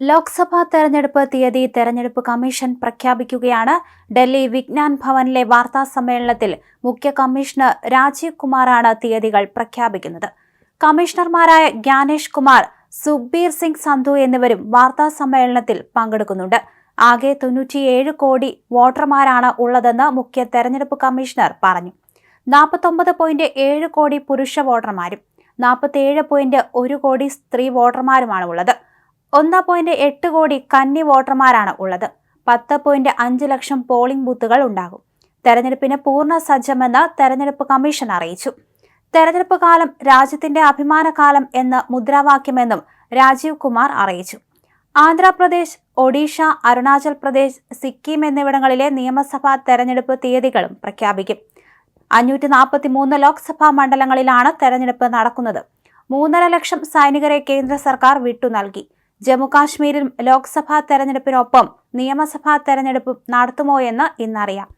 ലോക്സഭാ തെരഞ്ഞെടുപ്പ് തീയതി തെരഞ്ഞെടുപ്പ് കമ്മീഷൻ പ്രഖ്യാപിക്കുകയാണ്. ഡൽഹി വിജ്ഞാൻ ഭവനിലെ വാർത്താ സമ്മേളനത്തിൽ മുഖ്യ കമ്മീഷണർ രാജീവ് കുമാറാണ് തീയതികൾ പ്രഖ്യാപിക്കുന്നത്. കമ്മീഷണർമാരായ ജ്ഞാനേഷ് കുമാർ സുഖ്ബീർ സിംഗ് സന്ധു എന്നിവരും വാർത്താ സമ്മേളനത്തിൽ പങ്കെടുക്കുന്നുണ്ട്. ആകെ തൊണ്ണൂറ്റിയേഴ് കോടി വോട്ടർമാരാണ് ഉള്ളതെന്ന് മുഖ്യ തെരഞ്ഞെടുപ്പ് കമ്മീഷണർ പറഞ്ഞു. നാൽപ്പത്തൊമ്പത് പോയിന്റ് ഏഴ് കോടി പുരുഷ വോട്ടർമാരും നാൽപ്പത്തിയേഴ് പോയിന്റ് ഒരു കോടി സ്ത്രീ വോട്ടർമാരുമാണ് ഉള്ളത്. ഒന്ന് പോയിന്റ് എട്ട് കോടി കന്നി വോട്ടർമാരാണ് ഉള്ളത്. പത്ത് പോയിന്റ് അഞ്ച് ലക്ഷം പോളിംഗ് ബൂത്തുകൾ ഉണ്ടാകും. തെരഞ്ഞെടുപ്പിന് പൂർണ സജ്ജമെന്ന് തെരഞ്ഞെടുപ്പ് കമ്മീഷൻ അറിയിച്ചു. തെരഞ്ഞെടുപ്പ് കാലം രാജ്യത്തിന്റെ അഭിമാനകാലം എന്ന് മുദ്രാവാക്യമെന്നും രാജീവ് കുമാർ അറിയിച്ചു. ആന്ധ്രാപ്രദേശ് ഒഡീഷ അരുണാചൽ പ്രദേശ് സിക്കിം എന്നിവിടങ്ങളിലെ നിയമസഭാ തെരഞ്ഞെടുപ്പ് തീയതികളും പ്രഖ്യാപിക്കും. അഞ്ഞൂറ്റി നാൽപ്പത്തി മൂന്ന് ലോക്സഭാ മണ്ഡലങ്ങളിലാണ് തെരഞ്ഞെടുപ്പ് നടക്കുന്നത്. മൂന്നര ലക്ഷം സൈനികരെ കേന്ദ്ര സർക്കാർ വിട്ടു നൽകി. ജമ്മുകാശ്മീരിലും ലോക്സഭാ തെരഞ്ഞെടുപ്പിനൊപ്പം നിയമസഭാ തെരഞ്ഞെടുപ്പും നടത്തുമോ എന്ന് ഇന്നറിയാം.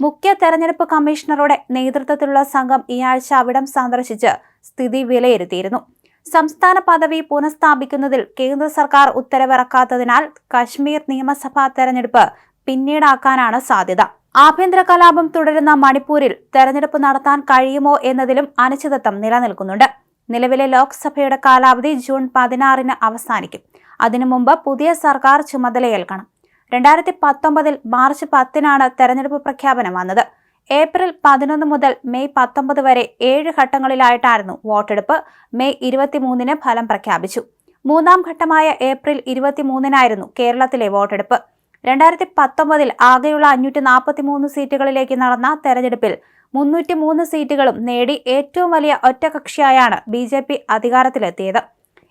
മുഖ്യ തെരഞ്ഞെടുപ്പ് കമ്മീഷണറുടെ നേതൃത്വത്തിലുള്ള സംഘം ഈ ആഴ്ച അവിടം സന്ദർശിച്ച് സ്ഥിതി വിലയിരുത്തിയിരുന്നു. സംസ്ഥാന പദവി പുനഃസ്ഥാപിക്കുന്നതിൽ കേന്ദ്ര സർക്കാർ ഉത്തരവിറക്കാത്തതിനാൽ കശ്മീർ നിയമസഭാ തെരഞ്ഞെടുപ്പ് പിന്നീടാക്കാനാണ് സാധ്യത. ആഭ്യന്തര കലാപം തുടരുന്ന മണിപ്പൂരിൽ തെരഞ്ഞെടുപ്പ് നടത്താൻ കഴിയുമോ എന്നതിലും അനിശ്ചിതത്വം നിലനിൽക്കുന്നുണ്ട്. നിലവിലെ ലോക്സഭയുടെ കാലാവധി ജൂൺ പതിനാറിന് അവസാനിക്കും. അതിനു മുമ്പ് പുതിയ സർക്കാർ ചുമതലയേൽക്കണം രണ്ടായിരത്തി പത്തൊമ്പതിൽ മാർച്ച് പത്തിനാണ് തെരഞ്ഞെടുപ്പ് പ്രഖ്യാപനം വന്നത്. ഏപ്രിൽ പതിനൊന്ന് മുതൽ മെയ് പത്തൊമ്പത് വരെ ഏഴ് ഘട്ടങ്ങളിലായിട്ടായിരുന്നു വോട്ടെടുപ്പ്. മെയ് ഇരുപത്തിമൂന്നിന് ഫലം പ്രഖ്യാപിച്ചു. മൂന്നാം ഘട്ടമായ ഏപ്രിൽ ഇരുപത്തിമൂന്നിനായിരുന്നു കേരളത്തിലെ വോട്ടെടുപ്പ്. രണ്ടായിരത്തി പത്തൊമ്പതിൽ ആകെയുള്ള അഞ്ഞൂറ്റി നാൽപ്പത്തി മൂന്ന് സീറ്റുകളിലേക്ക് നടന്ന തെരഞ്ഞെടുപ്പിൽ മുന്നൂറ്റി മൂന്ന് സീറ്റുകളും നേടി ഏറ്റവും വലിയ ഒറ്റകക്ഷിയായാണ് ബി ജെ പി അധികാരത്തിലെത്തിയത്.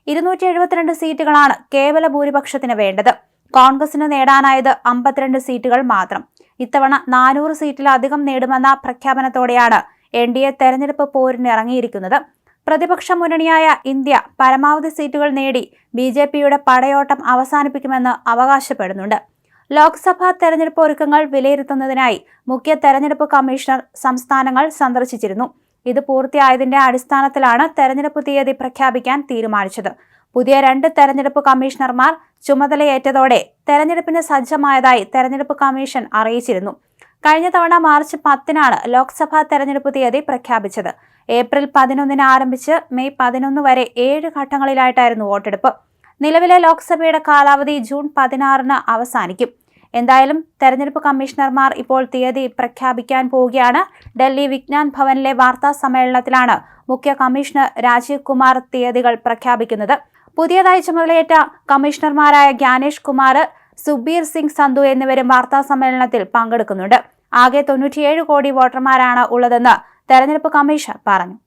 ഇരുന്നൂറ്റി എഴുപത്തിരണ്ട് സീറ്റുകളാണ് കേവല ഭൂരിപക്ഷത്തിന് വേണ്ടത്. കോൺഗ്രസിന് നേടാനായത് അമ്പത്തിരണ്ട് സീറ്റുകൾ മാത്രം. ഇത്തവണ നാനൂറ് സീറ്റിലധികം നേടുമെന്ന പ്രഖ്യാപനത്തോടെയാണ് എൻ ഡി എ തെരഞ്ഞെടുപ്പ് പോരിനിറങ്ങിയിരിക്കുന്നത് പ്രതിപക്ഷ മുന്നണിയായ ഇന്ത്യ പരമാവധി സീറ്റുകൾ നേടി ബി ജെ പിയുടെ പടയോട്ടം അവസാനിപ്പിക്കുമെന്ന് അവകാശപ്പെടുന്നുണ്ട്. ലോക്സഭാ തെരഞ്ഞെടുപ്പ് ഒരുക്കങ്ങൾ വിലയിരുത്തുന്നതിനായി മുഖ്യ തെരഞ്ഞെടുപ്പ് കമ്മീഷണർ സംസ്ഥാനങ്ങൾ സന്ദർശിച്ചിരുന്നു. ഇത് പൂർത്തിയായതിന്റെ അടിസ്ഥാനത്തിലാണ് തെരഞ്ഞെടുപ്പ് തീയതി പ്രഖ്യാപിക്കാൻ തീരുമാനിച്ചത്. പുതിയ രണ്ട് തെരഞ്ഞെടുപ്പ് കമ്മീഷണർമാർ ചുമതലയേറ്റതോടെ തെരഞ്ഞെടുപ്പിന് സജ്ജമായതായി തെരഞ്ഞെടുപ്പ് കമ്മീഷൻ അറിയിച്ചിരുന്നു. കഴിഞ്ഞ തവണ മാർച്ച് പത്തിനാണ് ലോക്സഭാ തെരഞ്ഞെടുപ്പ് തീയതി പ്രഖ്യാപിച്ചത്. ഏപ്രിൽ പതിനൊന്നിന് ആരംഭിച്ച് മെയ് പതിനൊന്ന് വരെ ഏഴ് ഘട്ടങ്ങളിലായിട്ടായിരുന്നു വോട്ടെടുപ്പ്. നിലവിലെ ലോക്സഭയുടെ കാലാവധി ജൂൺ പതിനാറിന് അവസാനിക്കും. എന്തായാലും തെരഞ്ഞെടുപ്പ് കമ്മീഷണർമാർ ഇപ്പോൾ തീയതി പ്രഖ്യാപിക്കാൻ പോവുകയാണ്. ഡൽഹി വിജ്ഞാൻ ഭവനിലെ വാർത്താ സമ്മേളനത്തിലാണ് മുഖ്യ കമ്മീഷണർ രാജീവ് കുമാർ തീയതികൾ പ്രഖ്യാപിക്കുന്നത്. പുതിയതായി ചുമതലയേറ്റ കമ്മീഷണർമാരായ ജ്ഞാനേഷ് കുമാർ സുബീർ സിംഗ് സന്ധു എന്നിവരും വാർത്താ സമ്മേളനത്തിൽ പങ്കെടുക്കുന്നുണ്ട്. ആകെ തൊണ്ണൂറ്റിയേഴ് കോടി വോട്ടർമാരാണ് ഉള്ളതെന്ന് തെരഞ്ഞെടുപ്പ് കമ്മീഷൻ പറഞ്ഞു.